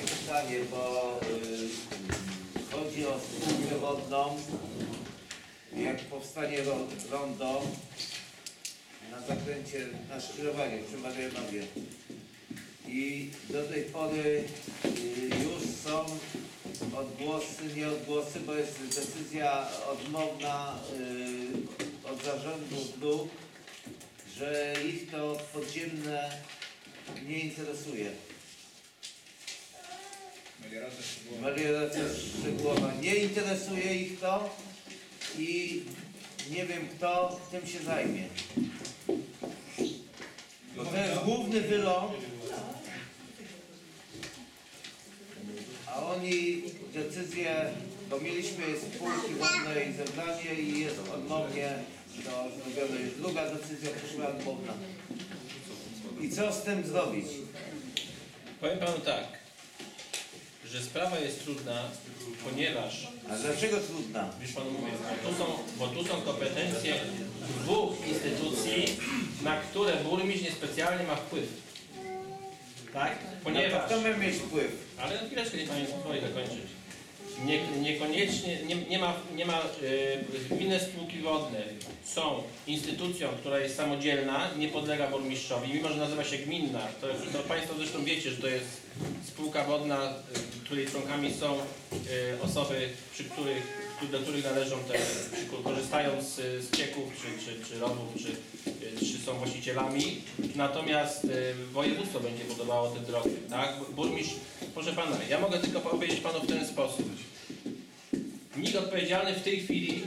takie pytanie, bo y, chodzi o spółkę wodną. Jak powstanie ro- rondo na zakręcie, na szkierowanie przy Marianowie. I do tej pory y, już są odgłosy, nie odgłosy, bo jest decyzja odmowna y, od zarządu dróg, że ich to podziemne nie interesuje. Melioracja szczegółowa. Nie interesuje ich to i nie wiem kto tym się zajmie. Bo to jest główny wylot, a oni decyzję, bo mieliśmy spółki wodnej zebranie i jest odmownie to zrobione. Już druga decyzja przyszła odmowna. I co z tym zrobić? Powiem panu tak, że sprawa jest trudna, ponieważ, A dlaczego trudna? już panu mówię, bo tu są, bo tu są kompetencje dwóch instytucji, na które burmistrz niespecjalnie ma wpływ. Tak? No Ponieważ, kto ma mieć wpływ? ale chwileczkę, niech pani spokojnie dokończyć. Nie, niekoniecznie, nie, nie ma, nie ma y, gminne spółki wodne są instytucją, która jest samodzielna, nie podlega burmistrzowi, mimo że nazywa się gminna, to, to Państwo zresztą wiecie, że to jest spółka wodna, której członkami są y, osoby, przy których, do których należą te, korzystają z, z cieków, czy, czy, czy rowów, czy, czy są właścicielami. Natomiast y, województwo będzie budowało te drogi, tak? Burmistrz, proszę Pana, ja mogę tylko powiedzieć Panu w ten sposób. Nikt odpowiedzialny w tej chwili,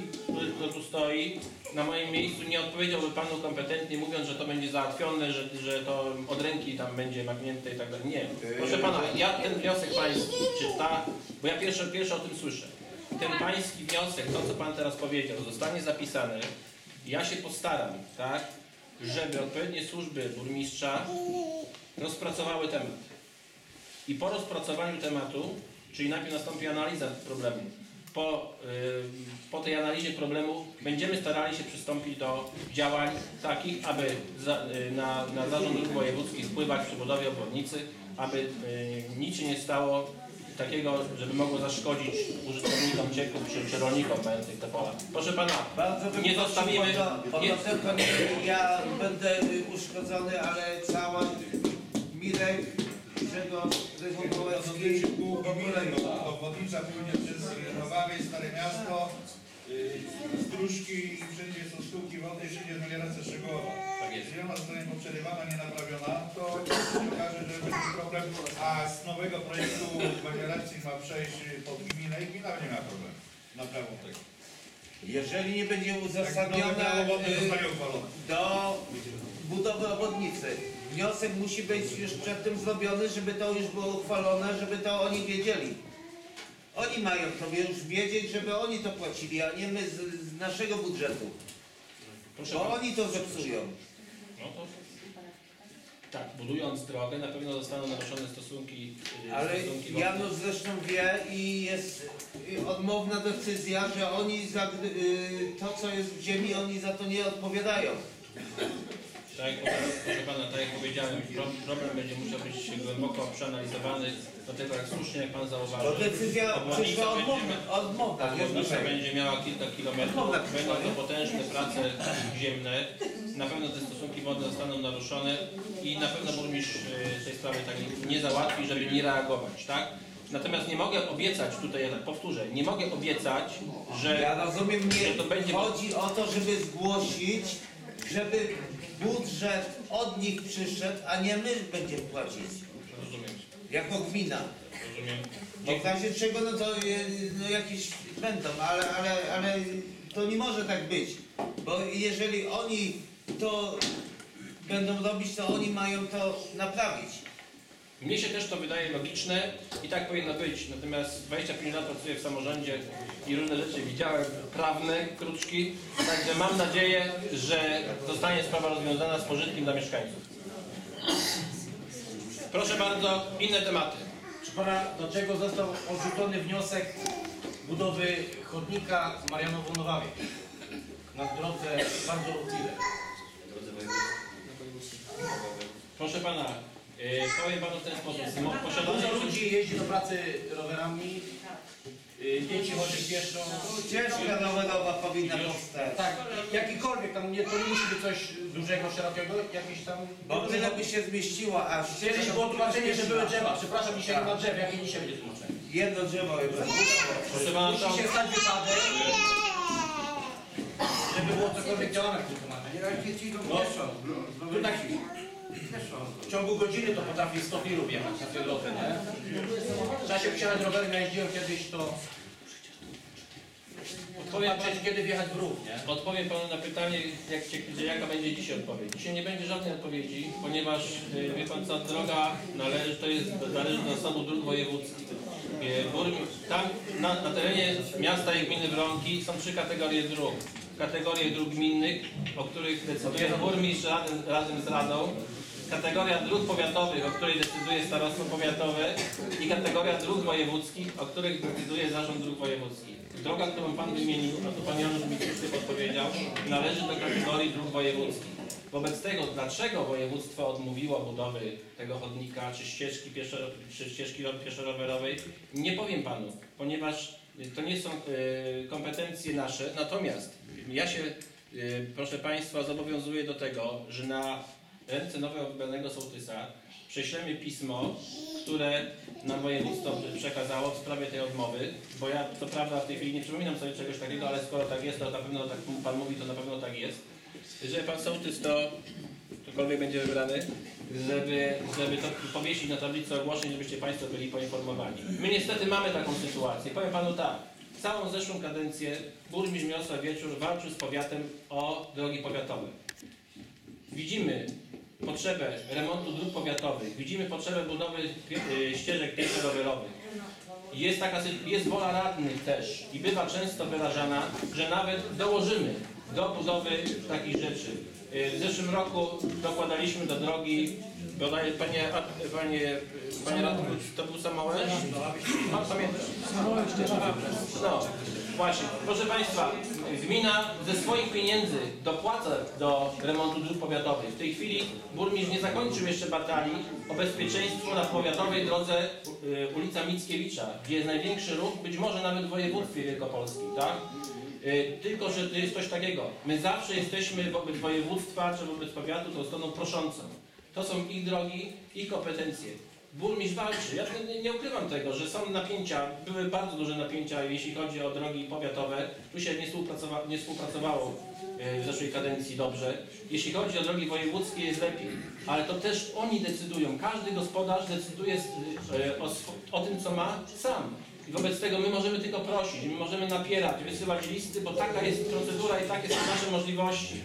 który tu stoi, na moim miejscu nie odpowiedziałby Panu kompetentnie, mówiąc, że to będzie załatwione, że, że to od ręki tam będzie magnięte i tak dalej. Nie. Proszę Pana, ja ten wniosek Pański czyta, bo ja pierwszy, pierwszy o tym słyszę. Ten Pański wniosek, to co Pan teraz powiedział, zostanie zapisany. Ja się postaram, tak, żeby odpowiednie służby burmistrza rozpracowały temat. I po rozpracowaniu tematu, czyli najpierw nastąpi analiza problemu, po, po tej analizie problemu będziemy starali się przystąpić do działań takich, aby za, y, na, na zarząd dróg wojewódzkich wpływać przy budowie obwodnicy, aby y, nic się nie stało takiego, żeby mogło zaszkodzić użytkownikom cieków czy, czy rolnikom mających te pola. Proszę Pana, Bardzo nie zostawimy... Nie, tylko nie, ja będę y, uszkodzony, ale cała Mirek, W ogóle nie. Obwodnicza płynie przez Nowawiec, Stare Miasto, y, Stróżki i wszędzie są sztuki wody i wszędzie jest melioracja szczegółowa. Tak jest. Jeżeli ona zostanie poprzerywana, nie naprawiona, to się okaże, że będzie problem, a z nowego projektu melioracji ma przejść pod gminę i gmina nie ma problemu. Naprawą tego. Jeżeli nie będzie Tak, prawo wodne y, do budowy obwodnicy, wniosek musi być już przed tym zrobiony, żeby to już było uchwalone, żeby to oni wiedzieli. Oni mają to już wiedzieć, żeby oni to płacili, a nie my z, z naszego budżetu. proszę Bo oni to zepsują. No to tak, budując drogę na pewno zostaną naruszone stosunki, y, Ale stosunki. Janusz zresztą wie i jest y, odmowna decyzja, że oni za y, to co jest w ziemi, oni za to nie odpowiadają. Tak, jak- proszę pana, tak jak powiedziałem, pro- problem będzie musiał być głęboko przeanalizowany, dlatego jak słusznie jak pan zauważył, To decyzja obwodnica przyszła będzie- nie obwodnica wniosek. będzie miała kilka kilometrów, będą to potężne prace ziemne, na pewno te stosunki wodne zostaną naruszone i na pewno burmistrz y, tej sprawy tak nie- załatwi, żeby nie reagować, tak? Natomiast nie mogę obiecać, tutaj ja tak powtórzę, nie mogę obiecać, że Ja rozumiem, że to będzie- chodzi o to, żeby zgłosić, żeby budżet od nich przyszedł, a nie my będziemy płacić. rozumiem, Jako gmina. rozumiem. Bo w razie czego no to no jakieś będą, ale, ale, ale to nie może tak być. Bo jeżeli oni to będą robić, to oni mają to naprawić. Mnie się też to wydaje logiczne i tak powinno być. Natomiast 25 lat pracuję w samorządzie i różne rzeczy widziałem, prawne, kruczki. Także mam nadzieję, że zostanie sprawa rozwiązana z pożytkiem dla mieszkańców. Proszę bardzo, inne tematy. Proszę pana, do czego został odrzucony wniosek budowy chodnika Marianowo-Nowawie na drodze bardzo ruchliwej? Proszę pana, powiem panu w ten sposób. Posiadanie Dużo ludzi jeździ do pracy rowerami, y, dzieci chorzy pieszą. Ścieżka rowerowa powinna powstać. Tak, jakikolwiek tam, nie, to nie musi być coś dużego, szerokiego, jakiś tam... Bo tyle by się zmieściła, a Kiedyś było tłumaczenie, że były drzewa. Przepraszam, dzisiaj nie ma drzew, jakie dzisiaj będzie tłumaczenie? Jedno drzewo jest. Proszę pana, Musi się stać wypadek, żeby było cokolwiek działane w tym temacie. No, tutaj w ciągu godziny to potrafi 100 tirów jechać na tej drodze, nie? Trzeba się wsiadać rowerem, ja jeździłem kiedyś, to powiem panu, patrzeć kiedy wjechać w rów, nie? Odpowiem panu na pytanie, jak gdzie- jaka będzie dzisiaj odpowiedź. Dzisiaj nie będzie żadnej odpowiedzi, ponieważ y, wie pan co, droga należy, to jest, należy do zasobu dróg wojewódzkich. Y, burmi- Tam na, na terenie miasta i gminy Wronki są trzy kategorie dróg. Kategorie dróg gminnych, o których decyduje burmistrz razem, razem z radą. Kategoria dróg powiatowych, o której decyduje starostwo powiatowe i kategoria dróg wojewódzkich, o których decyduje zarząd dróg wojewódzkich. Droga, którą Pan wymienił, a tu Pan Janusz mi słusznie podpowiedział, należy do kategorii dróg wojewódzkich. Wobec tego, dlaczego województwo odmówiło budowy tego chodnika czy ścieżki, pieszo, czy ścieżki pieszo-rowerowej, nie powiem Panu, ponieważ to nie są e, kompetencje nasze, natomiast ja się, e, proszę Państwa, zobowiązuję do tego, że na ręce nowo wybranego sołtysa prześlemy pismo, które nam województwo przekazało w sprawie tej odmowy, bo ja co prawda w tej chwili nie przypominam sobie czegoś takiego, ale skoro tak jest, to na pewno tak Pan mówi, to na pewno tak jest. Że Pan sołtys to, ktokolwiek będzie wybrany, żeby, żeby to powiesić na tablicy ogłoszeń, żebyście Państwo byli poinformowani. My niestety mamy taką sytuację. Powiem Panu tak, całą zeszłą kadencję burmistrz Miosła Wieczór walczył z powiatem o drogi powiatowe. Widzimy potrzebę remontu dróg powiatowych, widzimy potrzebę budowy y, ścieżek pieszo-rowerowych. Jest taka jest wola radnych też i bywa często wyrażana, że nawet dołożymy do budowy takich rzeczy. Y, W zeszłym roku dokładaliśmy do drogi, bodaj, panie, panie, panie radny, to był Samołęż? Pan pamięta? No, właśnie. Proszę Państwa, gmina ze swoich pieniędzy dopłaca do remontu dróg powiatowych. W tej chwili burmistrz nie zakończył jeszcze batalii o bezpieczeństwo na powiatowej drodze y, ulica Mickiewicza, gdzie jest największy ruch, być może nawet w województwie wielkopolskim, tak? Y, Tylko, że to jest coś takiego. My zawsze jesteśmy wobec województwa czy wobec powiatu tą stroną proszącą. To są ich drogi, ich kompetencje. Burmistrz walczy. Ja nie, nie ukrywam tego, że są napięcia, były bardzo duże napięcia, jeśli chodzi o drogi powiatowe. Tu się nie, współpracowa nie współpracowało e, w zeszłej kadencji dobrze. Jeśli chodzi o drogi wojewódzkie jest lepiej, ale to też oni decydują. Każdy gospodarz decyduje e, o, o tym, co ma sam. I wobec tego my możemy tylko prosić, my możemy napierać, wysyłać listy, bo taka jest procedura i takie są nasze możliwości.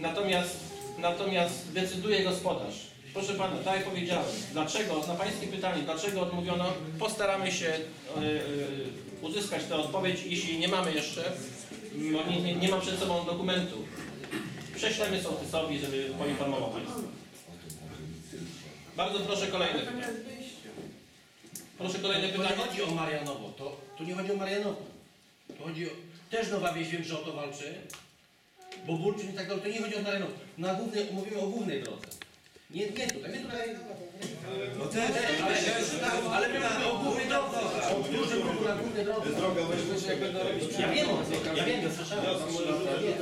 Natomiast, natomiast decyduje gospodarz. Proszę Pana, tak jak powiedziałem, dlaczego, na Pańskie pytanie, dlaczego odmówiono, postaramy się e, e, uzyskać tę odpowiedź, jeśli nie mamy jeszcze, bo nie, nie, nie mam przed sobą dokumentu. Prześlemy sołtysowi, żeby poinformował Państwa. Bardzo proszę kolejne pytanie. Proszę kolejne To nie pytanie. chodzi o Marianowo, to, tu nie chodzi o Marianowo. To chodzi o... Też Nowa Wieś wiem, że o to walczy, bo burczy i tak dalej, to nie chodzi o Marianowo. Na głównej, mówimy o głównej drodze. Nie, nie tutaj, nie tutaj. Bo to jest, Ale, ale my mówimy o głównej drodze, o dużym ruchu na głównej drodze. Ja wiem o tym, ja wiem, ja słyszałem.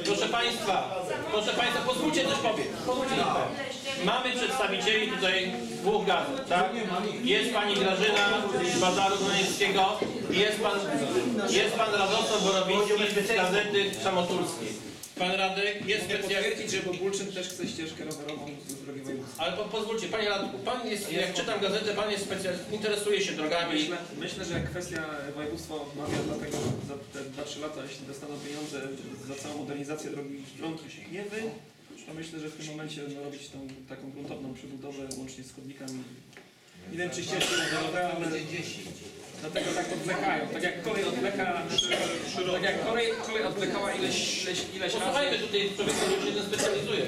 Proszę Państwa, proszę Państwa, pozwólcie coś powiedzieć. Pozwólcie coś powiedzieć. Mamy przedstawicieli tutaj dwóch gazet, tak? Jest Pani Grażyna z Bazaru Groneckiego i jest Pan, jest pan Radosław Borowicki z Gazety Samotulskiej. Pan Radek jest Mogę specjalistą. potwierdzić, że Bobulczyn też chce ścieżkę rowerową z drogi wojewódzkiej. Ale po, pozwólcie, Panie Radku, Pan jest, jak czytam gazetę, Pan jest specjalistą, interesuje się drogami. Myślę, myślę, że kwestia województwo odmawia dlatego, że za te 2-3 lata, jeśli dostaną pieniądze za całą modernizację drogi Wronki Siechniewy, to myślę, że w tym momencie no, robić tą taką gruntowną przebudowę łącznie z chodnikami. Nie wiem, czy ścieżki rowerowe, ale będzie 10. Dlatego tak odwlekają. Tak jak kolej odwleka, tak jak kolej, kolej odwlekała ileś, ileś, ileś Posłuchajmy razy. tutaj człowieka, który się jeden specjalizuje.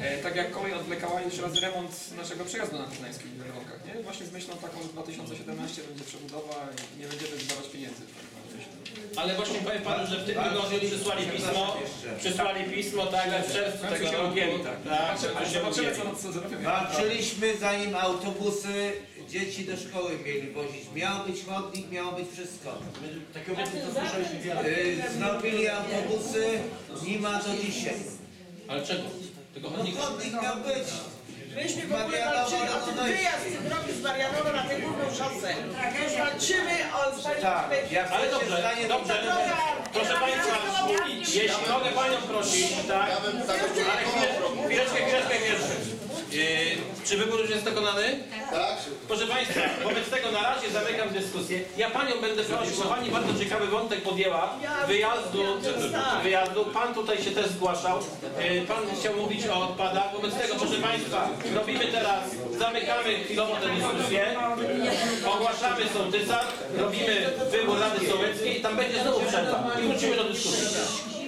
E, tak jak kolej odwlekała ileś razy remont naszego przejazdu na Tyznańskich w nie? Właśnie z myślą taką, że 2017 będzie przebudowa i nie będziemy wydawać pieniędzy. Ale właśnie powiem panu, że w tym tygodniu przysłali pismo, przysłali pismo, tak, w czerwcu tego się roku. ugięli, tak. Tak, Zobaczymy, ale Francuzi się zobaczymy ugięli. co, co zrobimy. Walczyliśmy zanim autobusy dzieci do szkoły mieli wozić. Miał być chodnik, miało być wszystko. Takie obietnice słyszeliśmy wiele. Yy, Znowili autobusy, nie ma do dzisiaj. Ale czego? Tego No chodnika. chodnik miał być. Myśmy w ogóle walczyli o ten wyjazd z tym drogi z Marianowa na tę główną szosę. Już walczymy o Tak, jak Ale dobrze, stanie, to dobrze. Proszę Państwa, jeśli mogę Panią prosić, tak? Ale chwileczkę, chwileczkę, chwileczkę, czy wybór już jest dokonany? Tak. Proszę Państwa, wobec tego na razie zamykam dyskusję. Ja Panią będę prosił, bo Pani bardzo ciekawy wątek podjęła wyjazdu, wyjazdu. Pan tutaj się też zgłaszał. Yy, Pan chciał mówić o odpadach. Wobec tego, proszę Państwa, robimy teraz, zamykamy chwilowo tę dyskusję, ogłaszamy sołtysa, robimy wybór Rady Sołeckiej i tam będzie znowu przerwa i wrócimy do dyskusji.